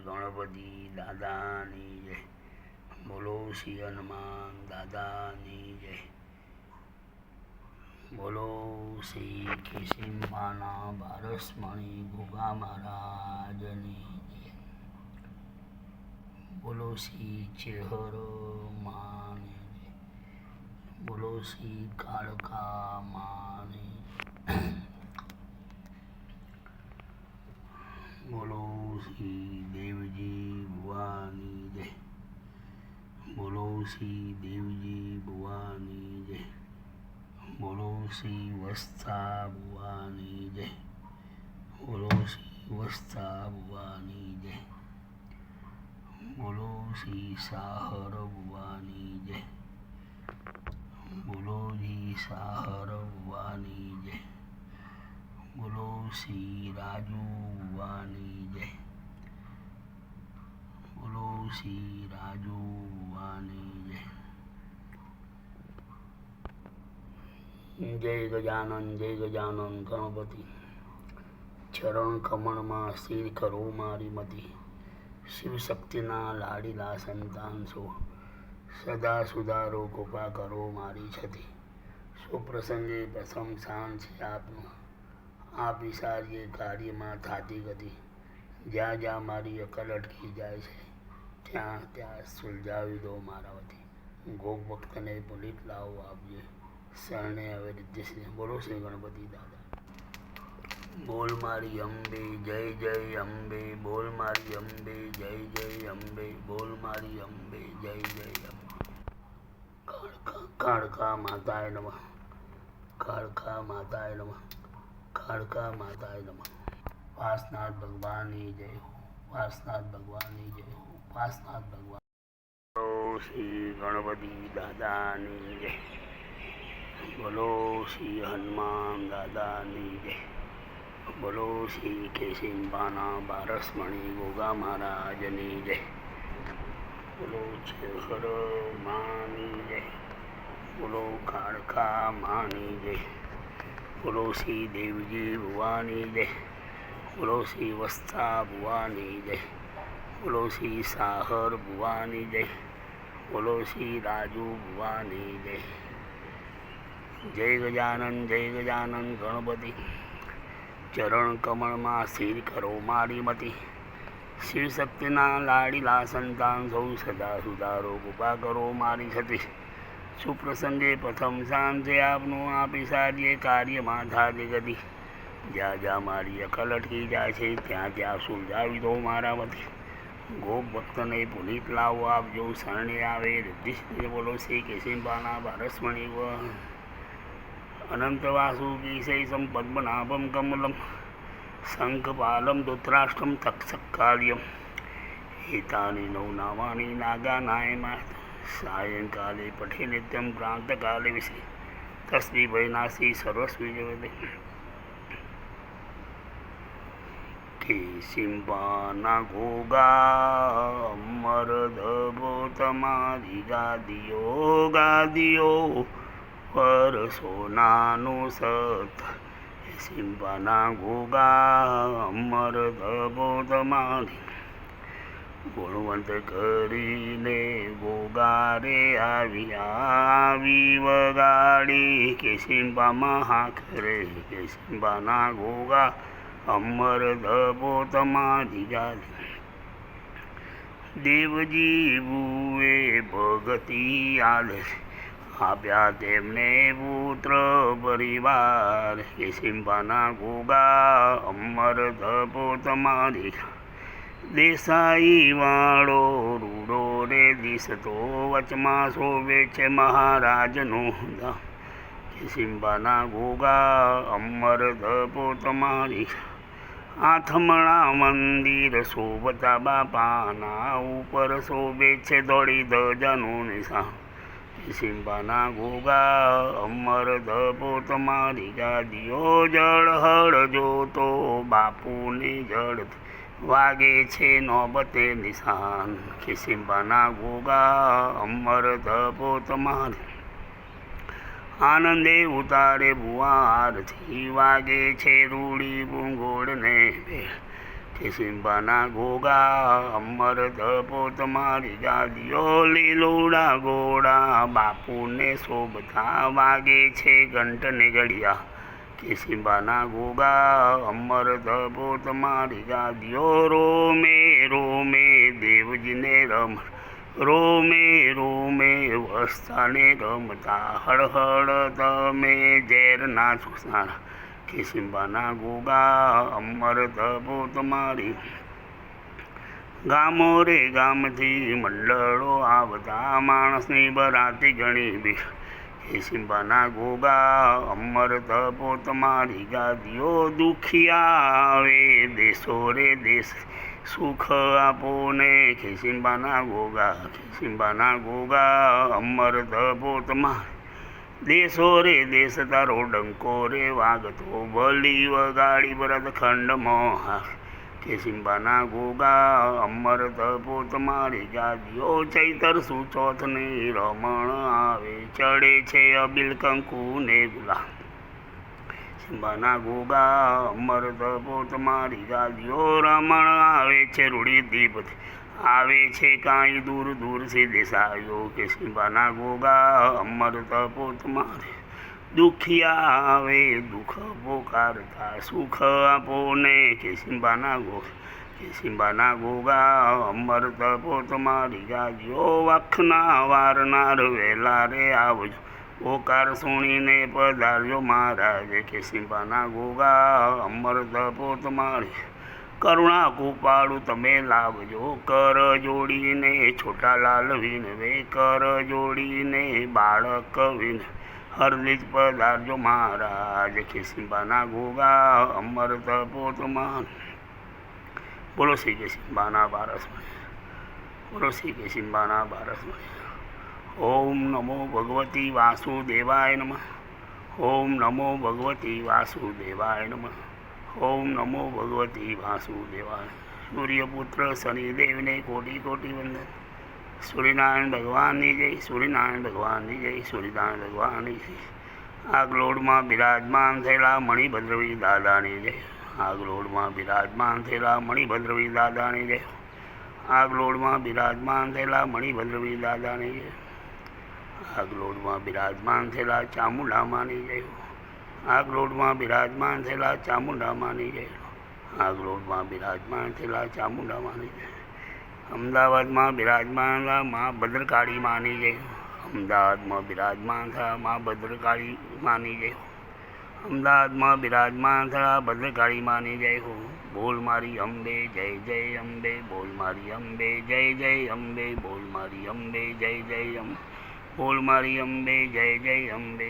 ગણપતિ દાદાની જય બોલો શ્રી હનુમાન દાદાની જય બોલો શ્રી કેશિંબાના બારસમણી ભોગા મહારાજની જય બોલો શ્રી ચેહર માની જય બોલો શ્રી કાળકા માની બોલો શ્રી દેવજી ભુવાની જય બોલો શ્રી દેવજી ભુવાની જય બોલો શ્રી વસ્તા ભુવાની જય બોલો શ્રી વસ્તા ભુવાની જય બોલો શ્રી સાહર ભુવાની જય બોલો જી સાહર ભુવાની જય બોલો શ્રી રાજુ ભુવાની જય બોલો શ્રી રાજુ જય. ગજાનન જય ગજાનન ગણપતિ. ચરણ કમળમાં સ્થિર કરો મારી મતી. શિવશક્તિના લાડીલા સંતાન છો. સદા સુધારો કૃપા કરો મારી છતી. સુપ્રસંગે પ્રથમ સ્થાન છે આપનું. આ વિસારીએ કાર્યમાં થાતી ગતિ. જ્યાં જ્યાં મારી અકલ અટકી જાય છે ત્યાં ત્યાં સુલઝાવી દો મારા વતી. ગોગ ભક્તને પુલિત લાવો આપજે. શરણે હવે રિદ્ધિશ્રી બોલો શ્રી ગણપતિ દાદા. બોલ મારી અંબે, જય જય, અંબે. બોલ મારી અંબે, જય જય, અંબે. બોલ મારી અંબે, જય જય, અંબે. કાળકા માતાય નમઃ. કાળકા માતાય નમઃ. કાળકા માતાય નમઃ. વાસનાથ ભગવાનની જય વાસનાથ ભગવાનની જય હો વાસનાથ ભગવાન શ્રી ગણપતિ દાદાની જય. બોલો શ્રી હનુમાન દાદાની જય. બોલો શ્રી કેશિંબાના બારસમણી ગોગા મહારાજની જય. બોલો ચેહર માની જય. બોલો કાળકા માની જય. બોલો શ્રી દેવજી ભુવાની જય. બોલો શ્રી વસ્તા ભુવાની જય. બોલો શ્રી સાહર ભુવાની જય બોલો શ્રી રાજુ ભુવાની જય જય ગજાનન જય ગજાનન ગણપતિ ચરણ કમળમાં સ્થિર કરો મારી મતી શિવશક્તિના લાડીલા સંતાન સૌ સદા સુધારો કૃપા કરો મારી છતી સુપ્રસંગે પ્રથમ સાંજે આપનું આપી સારીએ કાર્યમાં થાતી ગતિ જ્યાં જ્યાં મારી અકલ અટકી જાય છે ત્યાં ત્યાં સુલઝાવી દો મારા વતી ગોપ ભક્તને પુનિત લાવો, આપજો, શરણે આવે રિદ્ધિ બોલો, શ્રી કેશિંબાના બારસમણી વ અનંત વાસુકીશૈસમ પદ્મનાભમ કમલમ, શંખપાલમ ધૃતરાષ્ટ્રમ તક્ષકાર્યમ એતાની નાગા નાગાનાયમાં સાયંકાલે પઠે નિત્યમ પ્રાંતકાલે વિશે. તસ્મી ભયનાસી સર્વસ્વી જગતે. કેશિંબાના ઘોગા અમરધબો તમારી ગાદીઓ ગાદીઓ પર સોનાનું સત સિંબાના ઘોગા અમર ધબો તમારી ગુણવંત કરીને ગોગારે આવી આવી વગાડી કે સિંબામાં હાખરે કે સિંબાના ગોગા અમર ધબો તમારી જાત. દેવજી બુએ ભગતી આલે. આપ્યા તેમને પુત્ર પરિવાર. એ સિંભાના ગોગા અમર ધબો તમારી. દેસાઈ વાળો રૂડો રે દિશતો વચમાં શોભે છે મહારાજનું સિંભાના ગોગા અમર ધબો તમારી. આથમણા મંદિર શોભતા બાપાના ઉપર શોભે છે દોડી ધજાનું નિશાન. સિંબાના ગોગા અમર ધપો તમારી ગાદીઓ જળ હળ જોતો બાપુની જળ વાગે છે નોબતે નિશાન કે સિંબાના ગોગા અમર ધપો તમારી. આનંદે ઉતારે ભુવારથી વાગે છે રૂડી ભૂંગોળને કે સિંબાના ગોગા અમર ધપો તમારી ગાદીઓ, લીલોડા ગોળા બાપુને શોભતા વાગે છે ઘંટને ઘડિયા. કે સિંબાના ગોગા અમર ધપો તમારી ગાદીઓ, રોમે રોમે દેવજીને રમ રોમે રોમે વસ્તાને રમતા હળહળ તમે ઝેરના છુસારા કે સિંબાના ગોગા, અમર ધબો તમારી ગામો રે ગામથી મંડળો આવતા, માણસની બરાતી ગણી બી કે સિંબાના ગોગા, અમર ધબો તમારી ગાદીઓ દુખિયા આવે દેશો રે દેશ. સુખ આપો ને ખેસિંબાના ગોગા ખેસિંબાના ગોગા, અમર ધબો તમારી દેશો રે દેશ તારો ડંકો રે, વાગતો ભલી વગાડી ભરત ખંડ મોહા કેસિંબાના ગોગા, અમર ધપો તમારી ગાદીઓ ચૈતર સુચોથ ને રમણ આવે, ચડે છે અબિલ કંકુ ને ગુલા સિંબાના ગોગા, અમર ધપો મારી ગાદીઓ રમણ આવે છે રૂડી દીપથી આવે છે કાંઈ દૂર દૂરથી દેસાયો કે સિંબાના ગોગા, અમર તપો મારી. દુખિયા આવે, દુઃખ પોકારતા, સુખ આપો ને કે સિંબાના ગો, કે સિંબાના ગોગા, અમર તપો મારી ગાદીઓ, વખના વારનાર વહેલા રે આવજો. પોકાર સુણીને પધારજો મહારાજ કે સિંબાના ગોગા અમર પોત મારી કરુણા કૃપાળું તમે લાવજો કર જોડીને છોટા લાલ વિનવે કર જોડીને, બાળક વિન. હરદિત પધારજો મહારાજ ખિસિંબાના ગોગા અમર તપો તમાર બોલો શ્રી કેસિંબાના બારસ બોલો શ્રી કેસિંબાના બારસ ઓમ નમો ભગવતી વાસુદેવાય નમ. ઓમ નમો ભગવતી વાસુદેવાય નમ. ઓમ નમો ભગવતી વાસુદેવાય સૂર્યપુત્ર શનિદેવને કોટી કોટી વંદન. સૂર્યનારાયણ ભગવાનની જય, સૂર્યનારાયણ ભગવાનની જય, સૂર્યનારાયણ ભગવાનની જય. આગલોડમાં બિરાજમાન થયેલા મણિભદ્રવી દાદાની જય. આગલોડમાં બિરાજમાન થયેલા મણિભદ્રવી દાદાની જય. આગલોડમાં બિરાજમાન થયેલા મણિભદ્રવી દાદાની જય. આગલોડમાં બિરાજમાન થયેલા ચામુંડામાની જય આગલોડમાં બિરાજમાન થયેલા ચામુંડામાની જય આગલોડમાં બિરાજમાન થયેલા ચામુંડામાની જય અમદાવાદમાં બિરાજમાન મા ભદ્રકાળી માની જય અમદાવાદમાં બિરાજમાન થયા મા ભદ્રકાળી માની જય અમદાવાદમાં બિરાજમાન થયા ભદ્રકાળી માની જય હો બોલ મારી અંબે, જય જય, અંબે, બોલ મારી અંબે, જય જય, અંબે, બોલ મારી અંબે, જય જય, અંબે. બોલ મારી અંબે જય જય અંબે.